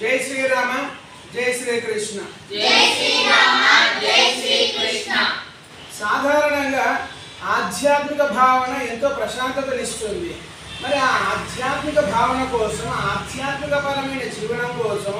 జై శ్రీరామ జై శ్రీకృష్ణ. జై శ్రీరామ జై శ్రీకృష్ణ. సాధారణంగా ఆధ్యాత్మిక భావన ఎంతో ప్రశాంతతనిస్తుంది. మరి ఆ ఆధ్యాత్మిక భావన కోసం ఆధ్యాత్మిక పరమైన జీవనం కోసం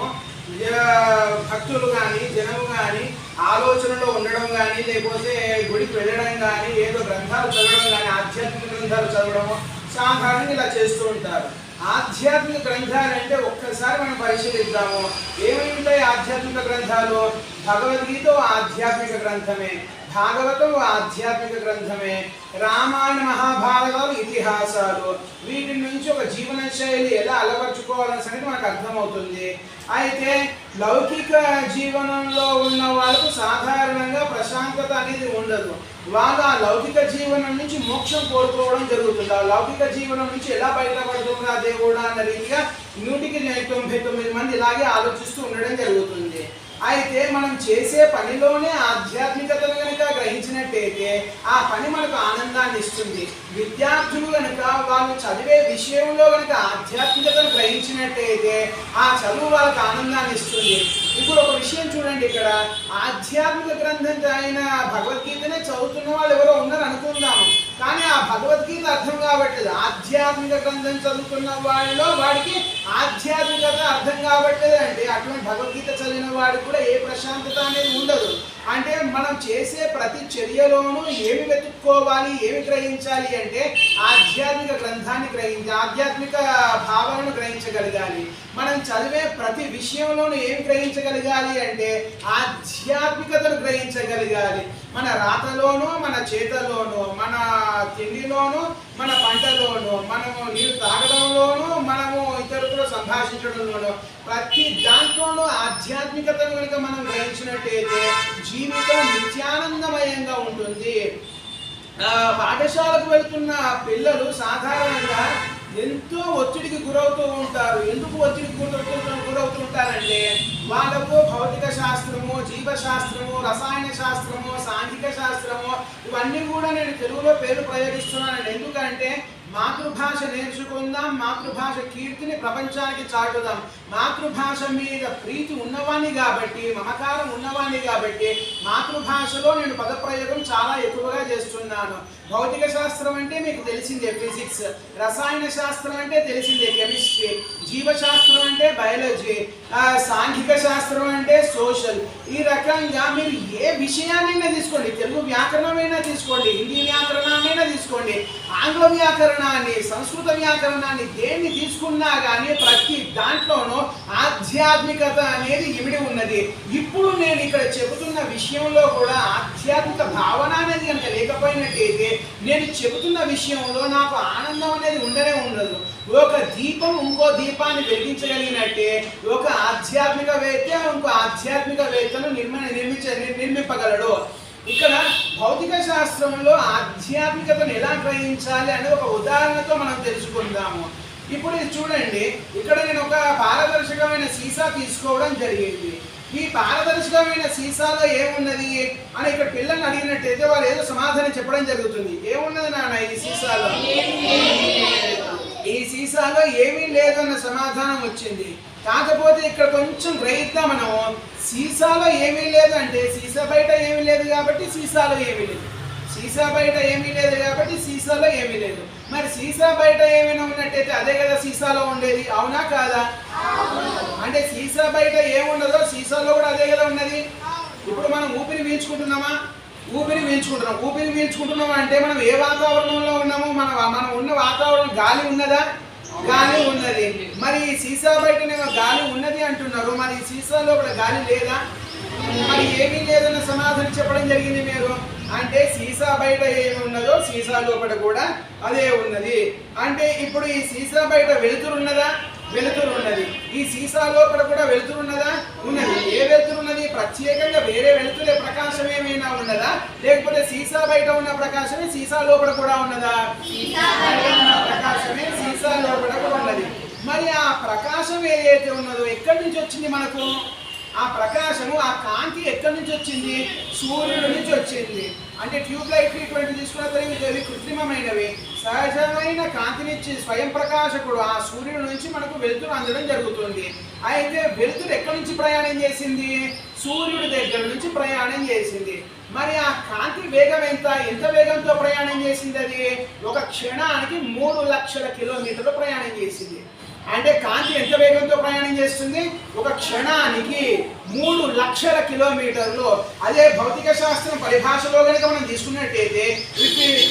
భక్తులు కానీ జనము కానీ ఆలోచనలో ఉండడం కానీ లేకపోతే గుడికి వెళ్ళడం కానీ ఏదో గ్రంథాలు చదవడం కానీ ఆధ్యాత్మిక గ్రంథాలు చదవడము సాధారణంగా ఇలా చేస్తూ ఉంటారు. ఆధ్యాత్మిక గ్రంథాలు అంటే ఒక్కసారి మనం పరిశీలిద్దాము. ఏమేమి ఉంటాయి ఆధ్యాత్మిక గ్రంథాలు? భగవద్గీత ఆధ్యాత్మిక గ్రంథమే. భాగవతం ఆధ్యాత్మిక గ్రంథమే రామాయణ మహాభారతాలు ఇతిహాసాలు వీటి నుంచి ఒక జీవన శైలి ఎలా అలవర్చుకోవాలని సంగతి మనకు అర్థమవుతుంది. అయితే లౌకిక జీవనంలో ఉన్న వాళ్ళకు సాధారణంగా ప్రశాంతత అనేది ఉండదు. వాళ్ళు ఆ లౌకిక జీవనం నుంచి మోక్షం కోరుకోవడం జరుగుతుంది. ఆ లౌకిక జీవనం నుంచి ఎలా బయటపడుతుందా దేవుడా అన్న రీతిగా నూటికి తొంభై తొమ్మిది మంది ఇలాగే ఆలోచిస్తూ ఉండడం జరుగుతుంది. అయితే మనం చేసే పనిలోనే ఆధ్యాత్మికతను కనుక గ్రహించినట్టయితే ఆ పని మనకు ఆనందాన్ని ఇస్తుంది. విద్యార్థులు కనుక వాళ్ళు చదివే విషయంలో కనుక ఆధ్యాత్మికతను గ్రహించినట్టయితే ఆ చదువు వాళ్ళకి ఆనందాన్ని ఇస్తుంది. ఇప్పుడు ఒక విషయం చూడండి ఇక్కడ. ఆధ్యాత్మిక గ్రంథం అయిన భగవద్గీతనే చదువుతున్న వాళ్ళు ఎవరో ఉన్నారు అనుకుందాము కానీ ఆ భగవద్గీత అర్థం కావట్లేదు ఆధ్యాత్మిక గ్రంథం చదువుకున్న వాళ్ళలో వాడికి ఆధ్యాత్మికత అర్థం కాబట్టలేదండి అటువంటి భగవద్గీత చదివిన వాడికి కూడా ఏ ప్రశాంతత అనేది ఉండదు. అంటే మనం చేసే ప్రతి చర్యలోనూ ఏమి వెతుక్కోవాలి ఏమి గ్రహించాలి అంటే ఆధ్యాత్మిక గ్రంథాన్ని గ్రహించి ఆధ్యాత్మిక భావనను గ్రహించగలగాలి. మనం చదివే ప్రతి విషయంలోనూ ఏమి గ్రహించగలగాలి అంటే ఆధ్యాత్మికతను గ్రహించగలగాలి. మన రాతలోనూ మన చేతలోనూ మన తిండిలోనూ మన పంటలోనూ మనము నీరు తాగడంలోనూ మనము ఇతరులతో సంభాషించడంలోనో ప్రతి దాంట్లోనూ ఆధ్యాత్మికతను కనుక మనం గ్రహించినట్టయితే జీవితం నిత్యానందమయంగా ఉంటుంది. పాఠశాలకు వెళ్తున్న పిల్లలు సాధారణంగా ఎంతో ఒత్తిడికి గురవుతూ ఉంటారు. ఎందుకు ఒత్తిడికి గురవుతూ గురవుతూ ఉంటారంటే వాళ్ళకు భౌతిక శాస్త్రము జీవశాస్త్రము రసాయన శాస్త్రము సాంఘిక శాస్త్రము ఇవన్నీ కూడా నేను తెలుగులో పేరు ప్రయోగిస్తున్నాను ఎందుకంటే మాతృభాష నేర్చుకుందాం మాతృభాష కీర్తిని ప్రపంచానికి చాటుదాం. మాతృభాష మీద ప్రీతి ఉన్నవాణ్ణి కాబట్టి మమకారం ఉన్నవాణ్ణి కాబట్టి మాతృభాషలో నేను పదప్రయోగం చాలా ఎక్కువగా చేస్తున్నాను. భౌతిక శాస్త్రం అంటే మీకు తెలిసిందే ఫిజిక్స్ రసాయన శాస్త్రం అంటే తెలిసిందే కెమిస్ట్రీ జీవశాస్త్రం అంటే బయాలజీ సాంఘిక శాస్త్రం అంటే సోషల్. ఈ రకంగా మీరు ఏ విషయాన్నైనా తీసుకోండి. తెలుగు వ్యాకరణమైనా తీసుకోండి హిందీ వ్యాకరణాన్నైనా తీసుకోండి ఆంగ్ల వ్యాకరణాన్ని సంస్కృత వ్యాకరణాన్ని దేన్ని తీసుకున్నా కానీ ప్రతి దాంట్లోనూ ఆధ్యాత్మికత అనేది ఇమిడి ఉన్నది. ఇప్పుడు నేను ఇక్కడ చెబుతున్న విషయంలో కూడా ఆధ్యాత్మిక భావన అనేది కనుక లేకపోయినట్టయితే నేను చెబుతున్న విషయంలో నాకు ఆనందం అనేది ఉండనే ఉండదు. ఒక దీపం ఇంకో దీపాన్ని వెలిగించగలిగినట్టే ఒక ఆధ్యాత్మికవేత్త ఇంకో ఆధ్యాత్మికవేత్తను నిర్మ నిర్మించ నిర్మింపగలడు. ఇక్కడ భౌతిక శాస్త్రంలో ఆధ్యాత్మికతను ఎలా గ్రహించాలి అనే ఒక ఉదాహరణతో మనం తెలుసుకుందాము. ఇప్పుడు ఇది చూడండి ఇక్కడ నేను ఒక పారదర్శకమైన సీసా తీసుకోవడం జరిగింది. ఈ పారదర్శకమైన సీసాలో ఏమున్నది అని ఇక్కడ పిల్లల్ని అడిగినట్టయితే వాళ్ళు ఏదో సమాధానం చెప్పడం జరుగుతుంది. ఏమున్నది నాన్న ఈ సీసాలో? ఈ సీసాలో ఏమీ లేదన్న సమాధానం వచ్చింది. కాకపోతే ఇక్కడ కొంచెం గ్రహిద్దాం మనం సీసాలో ఏమీ లేదు అంటే సీసా బయట ఏమీ లేదు కాబట్టి సీసాలో ఏమీ లేదు. సీసా బయట ఏమీ లేదు కాబట్టి సీసాలో ఏమీ లేదు. మరి సీసా బయట ఏమైనా ఉన్నట్టయితే అదే కదా సీసాలో ఉండేది. అవునా కాదా? అంటే సీసా బయట ఏముండదో సీసాలో కూడా అదే కదా ఉన్నది. ఇప్పుడు మనం ఊపిరి పీల్చుకుంటున్నామా? ఊపిరి పీల్చుకుంటున్నాం. ఊపిరి పీల్చుకుంటున్నాం అంటే మనం ఏ వాతావరణంలో ఉన్నామో మన మనం ఉన్న వాతావరణం గాలి ఉన్నదా? గాలి ఉన్నది. మరి ఈ సీసా బయటనేమో గాలి ఉన్నది అంటున్నారు. మరి ఈ లోపల గాలి లేదా? మరి ఏమీ లేదన్న సమాధానం చెప్పడం జరిగింది మీరు. అంటే సీసా బయట ఏమి ఉన్నదో సీసా లోపల కూడా అదే ఉన్నది. అంటే ఇప్పుడు ఈ సీసా బయట వెలుతురు ఉన్నదా? వెలుతురు ఉన్నది. ఈ సీసా లోపల కూడా వెలుతురు ఉన్నదా? ఉన్నది. ఏ వెలుతురు ఉన్నది? ప్రత్యేకంగా వేరే వెలుతురే ప్రకాశం ఏమైనా ఉన్నదా? లేకపోతే సీసా బయట ఉన్న ప్రకాశమే సీసా లోపల కూడా ఉన్నదా? ప్రకాశమే సీసా లోపల కూడా ఉన్నది. మరి ఆ ప్రకాశం ఏదైతే ఉన్నదో ఎక్కడి నుంచి వచ్చింది మనకు? ఆ ప్రకాశము ఆ కాంతి ఎక్కడి నుంచి వచ్చింది? సూర్యుడి నుంచి వచ్చింది. అంటే ట్యూబ్ లైట్ ఇటువంటి తీసుకున్న తర్వాత ఇవి కృత్రిమమైనవి. సహజమైన కాంతినిచ్చి స్వయం ప్రకాశకుడు ఆ సూర్యుడి నుంచి మనకు వెలుతురు అందడం జరుగుతుంది. అయితే వెలుతురు ఎక్కడి నుంచి ప్రయాణం చేసింది? సూర్యుడి దగ్గర నుంచి ప్రయాణం చేసింది. మరి ఆ కాంతి వేగం ఎంత? ఎంత వేగంతో ప్రయాణం చేసింది అది? ఒక క్షణానికి మూడు లక్షల కిలోమీటర్లు ప్రయాణం చేసింది. అంటే కాంతి ఎంత వేగంతో ప్రయాణం చేస్తుంది? ఒక క్షణానికి మూడు లక్షల కిలోమీటర్లు. అదే భౌతిక శాస్త్రం పరిభాషలో కనుక మనం తీసుకున్నట్టయితే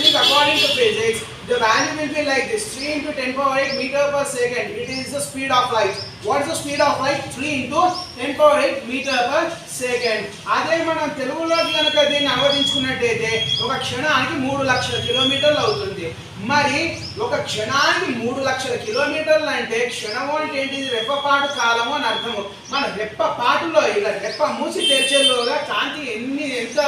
with according to physics the value will be like this three into ten power eight meter per second it is the speed of life what is the speed of life three into ten power eight meter per second అదే మనం తెలుగులో కనుక దీన్ని అనువదించుకున్నట్టయితే ఒక క్షణానికి మూడు లక్షల కిలోమీటర్లు అవుతుంది. మరి ఒక క్షణానికి మూడు లక్షల కిలోమీటర్లు అంటే క్షణము అంటే ఏంటి రెప్పపాటు కాలము అని అర్థము. మన రెప్పపాటులో ఇలా రెప్ప మూసి తెరిచేలోగా కాంతి ఎన్ని ఎంత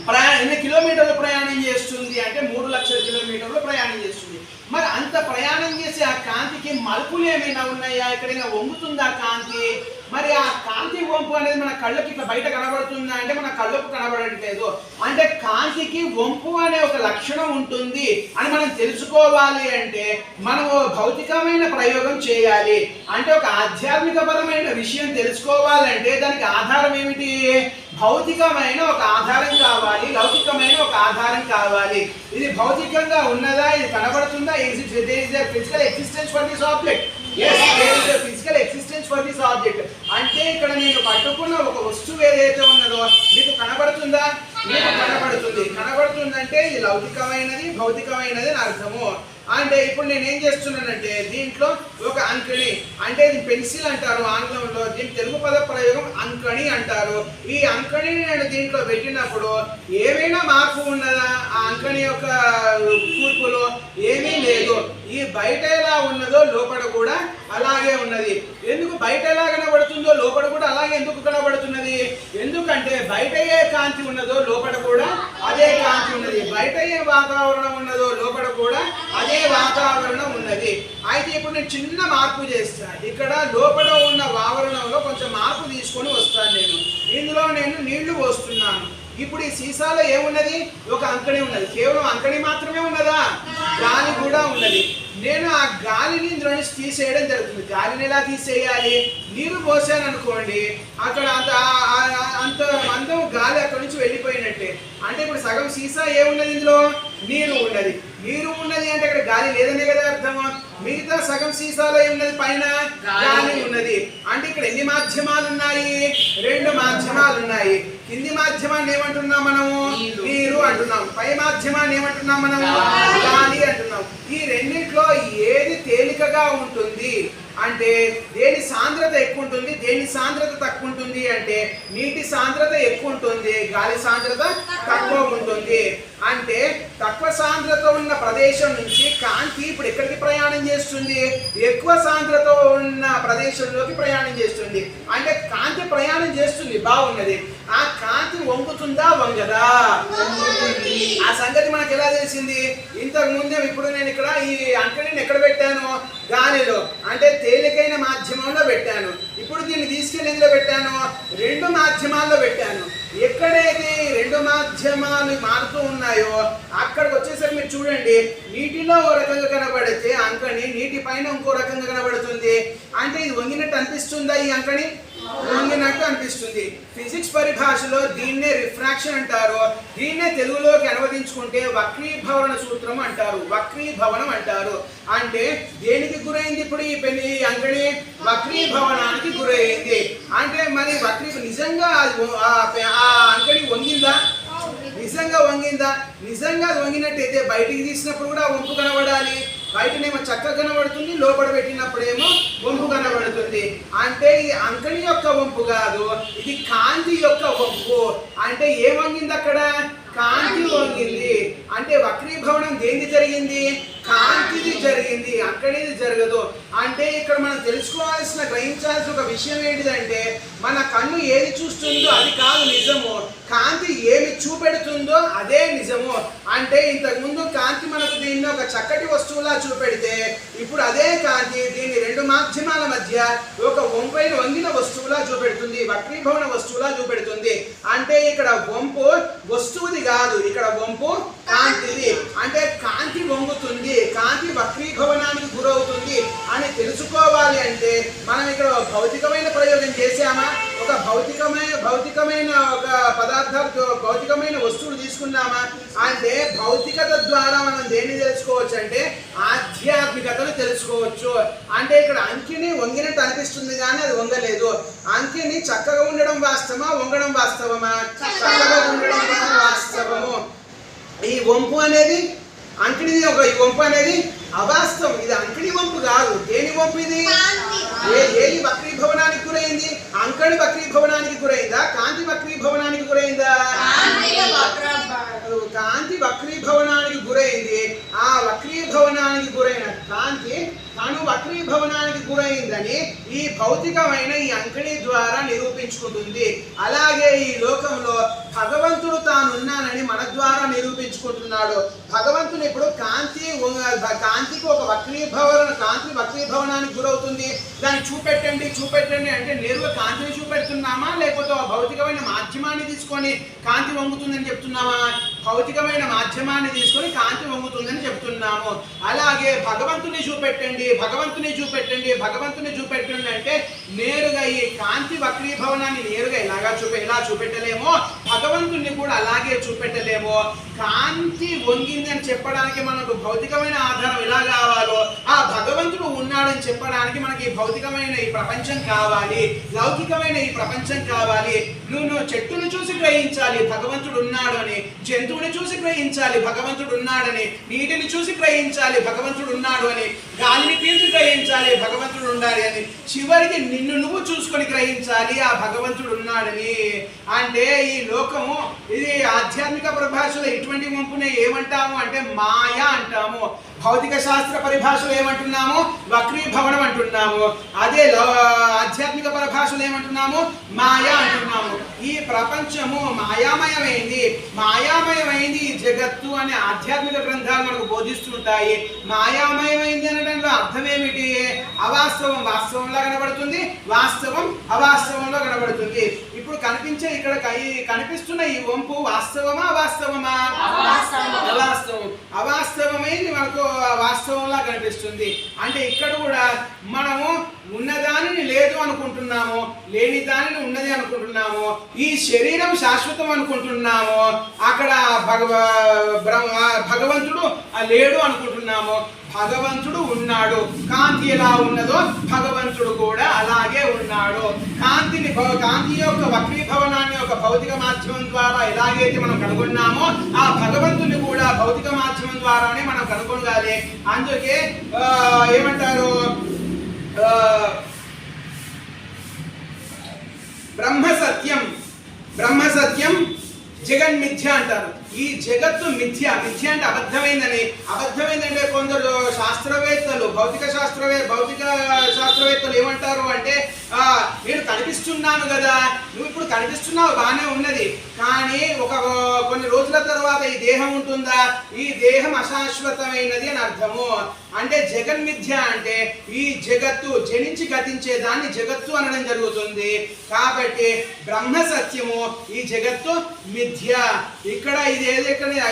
ప్రయాణం ఎన్ని కిలోమీటర్లు ప్రయాణం చేస్తుంది అంటే మూడు లక్షల కిలోమీటర్లు ప్రయాణం చేస్తుంది. మరి అంత ప్రయాణం చేసే ఆ కాంతికి మలుపులు ఏమైనా ఉన్నాయా? ఎక్కడైనా వంగుతుందా కాంతి? మరి ఆ కాంతి వంపు అనేది మన కళ్ళకి ఇట్లా బయట కనబడుతుందా అంటే మన కళ్ళకు కనబడట్లేదు. అంటే కాంతికి వంపు అనే ఒక లక్షణం ఉంటుంది అని మనం తెలుసుకోవాలి అంటే మనం భౌతికమైన ప్రయోగం చేయాలి. అంటే ఒక ఆధ్యాత్మికపరమైన విషయం తెలుసుకోవాలంటే దానికి ఆధారం ఏమిటి? భౌతికమైన ఒక ఆధారం కావాలి లౌకికమైన ఒక ఆధారం కావాలి. ఇది భౌతికంగా ఉన్నదా ఇది కనబడుతుందా physical existence for this object physical existence for this object అంటే ఇక్కడ నేను పట్టుకున్న ఒక వస్తువు ఏదైతే ఉన్నదో మీకు కనబడుతుందా? మీకు కనబడుతుంది. కనబడుతుందంటే ఇది లౌకికమైనది భౌతికమైనది అని అర్థము. అంటే ఇప్పుడు నేను ఏం చేస్తున్నానంటే దీంట్లో ఒక అంకణి అంటే ఇది పెన్సిల్ అంటారు ఆంగ్లంలో దీని తెలుగు పద ప్రయోగం అంకణి అంటారు. ఈ అంకణిని నేను దీంట్లో పెట్టినప్పుడు ఏమైనా మార్పు ఉన్నదా? ఆ అంకణి యొక్క కూర్పులో ఏమీ లేదు. ఈ బయట ఎలా ఉన్నదో లోపల కూడా అలాగే ఉన్నది. ఎందుకు బయట ఎలా కనబడుతుందో లోపల కూడా అలాగే ఎందుకు కనబడుతున్నది? ఎందుకంటే బయట ఏ కాంతి ఉన్నదో లోపల కూడా అదే కాంతి ఉన్నది. బయట ఏ వాతావరణం ఉన్నదో లోపల కూడా అదే వాతావరణం ఉన్నది. అయితే ఇప్పుడు నేను చిన్న మార్పు చేస్తాను ఇక్కడ లోపల ఉన్న వావరణంలో కొంచెం మార్పు తీసుకొని వస్తాను నేను. ఇందులో నేను నీళ్ళు పోస్తున్నాను. ఇప్పుడు ఈ సీసాలో ఏమున్నది? ఒక అంకణి ఉన్నది. కేవలం అంకణి మాత్రమే ఉన్నదా? గాలి కూడా ఉన్నది. నేను ఆ గాలిని ఇందులో నుంచి తీసేయడం జరుగుతుంది. గాలిని ఎలా తీసేయాలి? నీరు పోసాను అనుకోండి అక్కడ అంత అంత అందం గాలి అక్కడ నుంచి వెళ్ళిపోయినట్టే. అంటే ఇప్పుడు సగం సీసా ఏమున్నది ఇందులో? నీరు ఉన్నది. నీరు ఉన్నది అంటే అక్కడ గాలి లేదనే కదా అర్థం. మిగతా సగం సీసాలో ఏమున్నది పైన? గాలి. ఉన్నది. అంటే ఇక్కడ ఎన్ని మాధ్యమాలు ఉన్నాయి రెండు మాధ్యమాలు ఉన్నాయి కింది మాధ్యమాన్ని ఏమంటున్నాం మనము? నీరు. అంటున్నాం. పై మాధ్యమాన్ని ఏమంటున్నాం మనము? గాలి అంటున్నాం. ఈ రెండిట్లో ఏది తేలికగా ఉంటుంది అంటే దేని సాంద్రత ఎక్కువ ఉంటుంది దేని సాంద్రత తక్కువ ఉంటుంది అంటే నీటి సాంద్రత ఎక్కువ ఉంటుంది గాలి సాంద్రత తక్కువ ఉంటుంది. అంటే తక్కువ సాంద్రత ఉన్న ప్రదేశం నుంచి కాంతి ఇప్పుడు ఎక్కడికి ప్రయాణం చేస్తుంది? ఎక్కువ సాంద్రత ఉన్న ప్రదేశంలోకి ప్రయాణం చేస్తుంది. అంటే కాంతి ప్రయాణం చేస్తుంది బాగున్నది. ఆ కాంతి వంగుతుందా వంగదా? ఆ సంగతి మనకు ఎలా తెలిసింది? ఇంతకు ముందే ఇప్పుడు నేను ఇక్కడ ఈ అంకణిని ఎక్కడ పెట్టాను? గాలిలో. అంటే తేలికైన మాధ్యమంలో పెట్టాను. ఇప్పుడు దీన్ని తీసుకెళ్ళి ఎందులో పెట్టాను? రెండు మాధ్యమాల్లో ఎక్కడైతే ఈ రెండు మాధ్యమాలు మారుతూ ఉన్నాయో అక్కడికి వచ్చేసరికి మీరు చూడండి నీటిలో ఓ రకంగా కనబడితే అంకణి నీటి పైన ఇంకో రకంగా కనబడుతుంది. అంటే ఇది వంగినట్టు అనిపిస్తుందా ఈ అంకణి? వంగినట్టు అనిపిస్తుంది. ఫిజిక్స్ పరిభాషలో దీన్నే రిఫ్రాక్షన్ అంటారు. దీన్నే తెలుగులోకి అనువదించుకుంటే వక్రీభవన సూత్రం అంటారు. వక్రీభవనం అంటారు. అంటే దేనికి గురైంది ఇప్పుడు ఈ పెళ్ళి అంకణి? వక్రీభవనానికి గురైంది. అంటే మరి నిజంగా అది ఆ అంగడి వంగిందా? నిజంగా వంగిందా? నిజంగా అది వంగినట్టయితే బయటికి తీసినప్పుడు కూడా వంపు కనబడాలి. బయటనేమో చక్క కనబడుతుంది లోపల పెట్టినప్పుడేమో వంపు కనబడుతుంది. అంటే ఇది అంకణి యొక్క వంపు కాదు ఇది కాంతి యొక్క వంపు. అంటే ఏం వంగింది అక్కడ కాంతి. వంగింది. అంటే వక్రీభవనం దేనికి జరిగింది? కాంతిది జరిగింది అక్కడేది జరగదు. అంటే ఇక్కడ మనం తెలుసుకోవాల్సిన గ్రహించాల్సిన ఒక విషయం ఏంటిదంటే మన కన్ను ఏది చూస్తుందో అది కాదు నిజము. కాంతి ఏమి చూపెడుతుందో అదే నిజము. అంటే ఇంతకుముందు కాంతి మనకు దీన్ని ఒక చక్కటి వస్తువులా చూపెడితే ఇప్పుడు అదే కాంతి దీన్ని రెండు మాధ్యమాల మధ్య ఒక వంపైన వంగిన వస్తువులా చూపెడుతుంది వక్రీభవన వస్తువులా చూపెడుతుంది. అంటే ఇక్కడ వంపు వస్తువుది కాదు ఇక్కడ వంపు కాంతిది. అంటే కాంతి వంగుతుంది కాంతి వక్రీభవనానికి గురవుతుంది అని తెలుసుకోవాలి అంటే మనం ఇక్కడ భౌతికమైన ప్రయోగం చేశామా? ఒక భౌతికమైన భౌతికమైన ఒక పదార్థాలు భౌతికమైన వస్తువులు తీసుకున్నామా అంటే భౌతికత ద్వారా మనం దేన్ని తెలుసుకోవచ్చు అంటే ఆధ్యాత్మికతను తెలుసుకోవచ్చు. అంటే ఇక్కడ అంకిని వంగినట్టు అనిపిస్తుంది కానీ అది వంగలేదు. అంకిని చక్కగా ఉండడం వాస్తవమా? వంగడం వాస్తవమా? చక్కగా ఉండడం వాస్తవము. ఈ వంపు అనేది అంకిణి ఒక ఈ వంపు అనేది అవాస్తవం. ఇది అంకిణి వంపు కాదు. దేని వంపు ఇది? ఏ ఏది వక్రీభవనానికి గురైంది? అంకణి వక్రీభవనానికి గురైందా కాంతి వక్రీభవనానికి గురైందా కాంతి వక్రీభవనానికి గురైంది. ఆ వక్రీభవనానికి గురైన కాంతి తను వక్రీభవనానికి గురైందని ఈ భౌతికమైన ఈ అంకణి ద్వారా నిరూపించుకుంటుంది. అలాగే ఈ లోకంలో భగవంతుడు తానున్నానని మన ద్వారా నిరూపించుకుంటున్నాడు. భగవంతుని ఇప్పుడు కాంతి కాంతికి ఒక వక్రీభవన వక్రీభవనానికి గురవుతుంది. దాన్ని చూపెట్టండి చూపెట్టండి అంటే నేరుగా కాంతిని చూపెడుతున్నామా? లేకపోతే భౌతికమైన మాధ్యమాన్ని తీసుకొని కాంతి వంగుతుందని చెప్తున్నామా? భౌతికమైన మాధ్యమాన్ని తీసుకొని కాంతి వంగుతుందని చెప్తున్నాము. అలాగే భగవంతుని చూపెట్టండి భగవంతుని చూపెట్టండి భగవంతుని చూపెట్టండి అంటే నేరుగా ఈ కాంతి వక్రీభవనాన్ని నేరుగా ఇలాగా చూపె ఇలా చూపెట్టలేమో? భగవంతుని కూడా అలాగే చూపెట్టలేమో. కాంతి వంగింది అని చెప్పడానికి మనకు భౌతికమైన ఆధారం ఎలా కావాలో ఆ భగవంతుడు ఉన్నాడని చెప్పడానికి మనకి ఈ భౌతికమైన ఈ ప్రపంచం కావాలి లౌకికమైన ఈ ప్రపంచం కావాలి. నువ్వు నువ్వు చెట్టును చూసి గ్రహించాలి భగవంతుడు ఉన్నాడు అని జంతువుని చూసి గ్రహించాలి భగవంతుడు ఉన్నాడని నీటిని చూసి గ్రహించాలి భగవంతుడు ఉన్నాడు అని గాలిని పీల్చి గ్రహించాలి భగవంతుడు ఉండాలి అని చివరికి నిన్ను నువ్వు చూసుకొని గ్రహించాలి ఆ భగవంతుడు ఉన్నాడని. అంటే ఈ లోకము ఇది ఆధ్యాత్మిక పరిభాషలో ఇటువంటి వంపునే ఏమంటాము అంటే మాయ అంటాము. భౌతిక శాస్త్ర పరిభాషలో ఏమంటున్నాము? వక్రీభవనం అంటున్నాము అదే లో- ఆధ్యాత్మిక పరిభాషలో ఏమంటున్నాము? మాయా అంటున్నాము. ఈ ప్రపంచము మాయామయమైంది. మాయామయమైంది ఈ జగత్తు అనే ఆధ్యాత్మిక గ్రంథాలు మనకు బోధిస్తుంటాయి. మాయామయమైంది అనడంలో అర్థం ఏమిటి అవాస్తవం వాస్తవంలా కనబడుతుంది. వాస్తవం అవాస్తవంలో కనబడుతుంది. ఇప్పుడు కనిపించే ఇక్కడ కనిపిస్తున్న ఈ వంపు వాస్తవమా అవాస్తవమా? అవాస్తవమైంది మనకు వాస్తవంలా కనిపిస్తుంది. అంటే ఇక్కడ కూడా మనము ఉన్నదానిని లేదు అనుకుంటున్నాము లేని దానిని ఉన్నది అనుకుంటున్నాము ఈ శరీరం శాశ్వతం అనుకుంటున్నాము అక్కడ భగవ భగవంతుడు లేడు అనుకుంటున్నాము. భగవంతుడు ఉన్నాడు. కాంతి ఎలా ఉన్నదో భగవంతుడు కూడా అలాగే ఉన్నాడు. కాంతిని భవ- కాంతి యొక్క వక్రీభవనాన్ని ఒక భౌతిక మాధ్యమం ద్వారా ఎలాగైతే మనం కనుగొన్నామో ఆ భగవంతుని కూడా భౌతిక మాధ్యమం ద్వారానే మనం కనుగొనగాలి అందుకే ఏమంటారు? బ్రహ్మ సత్యం బ్రహ్మ సత్యం జగన్మిథ్య అంటారు. ఈ జగత్తు మిథ్య మిథ్య అంటే అబద్ధమైందని. అబద్ధమైందంటే కొందరు శాస్త్రవేత్తలు భౌతిక శాస్త్రవే భౌతిక శాస్త్రవేత్తలు ఏమంటారు అంటే నేను కనిపిస్తున్నాను కదా నువ్వు ఇప్పుడు కనిపిస్తున్నావు బాగానే ఉన్నది. కానీ ఒక కొన్ని రోజుల తర్వాత ఈ దేహం ఉంటుందా? ఈ దేహం అశాశ్వతమైనది అని అర్థము. అంటే జగన్మిథ్య అంటే ఈ జగత్తు జనించి గతించే దాన్ని జగత్తు అనడం జరుగుతుంది. కాబట్టి బ్రహ్మ సత్యము ఈ జగత్తు మిథ్య. ఇక్కడ ఇది ఏ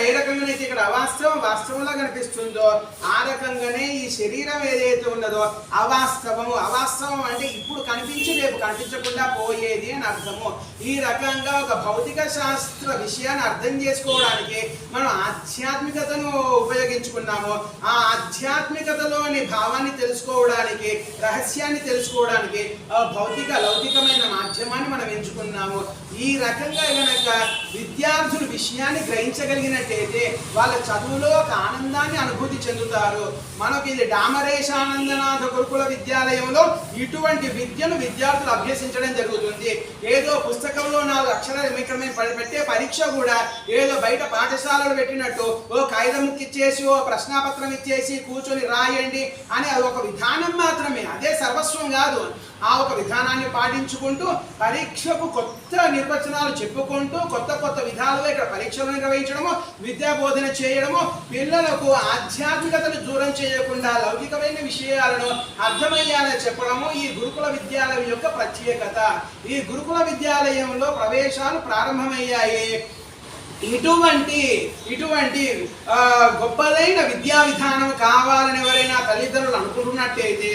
ఏ రకంగానైతే ఇక్కడ అవాస్తవం వాస్తవంలా కనిపిస్తుందో ఆ రకంగానే ఈ శరీరం ఏదైతే ఉన్నదో అవాస్తవము. అవాస్తవం అంటే ఇప్పుడు కనిపించి రేపు కనిపించకుండా పోయేది అని అర్థము. ఈ రకంగా ఒక భౌతిక శాస్త్ర విషయాన్ని అర్థం చేసుకోవడానికి మనం ఆధ్యాత్మికతను ఉపయోగించుకున్నాము. ఆ ఆధ్యాత్మికతలోని భావాన్ని తెలుసుకోవడానికి రహస్యాన్ని తెలుసుకోవడానికి ఆ భౌతిక లౌకికమైన మాధ్యమాన్ని మనం ఎంచుకున్నాము. ఈ రకంగా కనుక విద్యార్థులు విషయాన్ని గ్రహించగలిగినట్టయితే వాళ్ళ చదువులో ఒక ఆనందాన్ని అనుభూతి చెందుతారు. మనకి ఇది డామరేశానందనాథ గురుకుల విద్యాలయంలో ఇటువంటి విద్యను విద్యార్థులు అభ్యసించడం జరుగుతుంది. ఏదో పుస్తకంలో నాలుగు అక్షరాలు ఇక్కడ పెట్టే పరీక్ష కూడా ఏదో బయట పాఠశాలలు పెట్టినట్టు ఓ కాగితం ఇచ్చేసి ఓ ప్రశ్నాపత్రం ఇచ్చేసి కూర్చొని రాయండి అని అది ఒక విధానం మాత్రమే. అదే సర్వస్వం కాదు. ఆ ఒక విధానాన్ని పాటించుకుంటూ పరీక్షకు కొత్త నిర్వచనాలు చెప్పుకుంటూ కొత్త కొత్త విధాలుగా ఇక్కడ పరీక్షలు నిర్వహించడము విద్యా బోధన చేయడము పిల్లలకు ఆధ్యాత్మికతను దూరం చేయకుండా లౌకికమైన విషయాలను అర్థమయ్యాలని చెప్పడము ఈ గురుకుల విద్యాలయం యొక్క ప్రత్యేకత. ఈ గురుకుల విద్యాలయంలో ప్రవేశాలు ప్రారంభమయ్యాయి. ఇటువంటి ఇటువంటి గొప్పదైన విద్యా విధానం కావాలని ఎవరైనా తల్లిదండ్రులు అనుకుంటున్నట్టయితే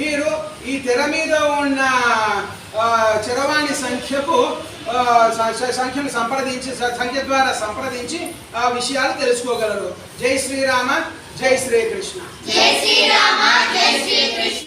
మీరు ఈ తెర మీద ఉన్న చరవాణి సంఖ్యకు సంఖ్యను సంప్రదించి సంఖ్య ద్వారా సంప్రదించి ఆ విషయాలు తెలుసుకోగలరు. జై శ్రీరామ జై శ్రీకృష్ణ. జై శ్రీరామ జై శ్రీకృష్ణ.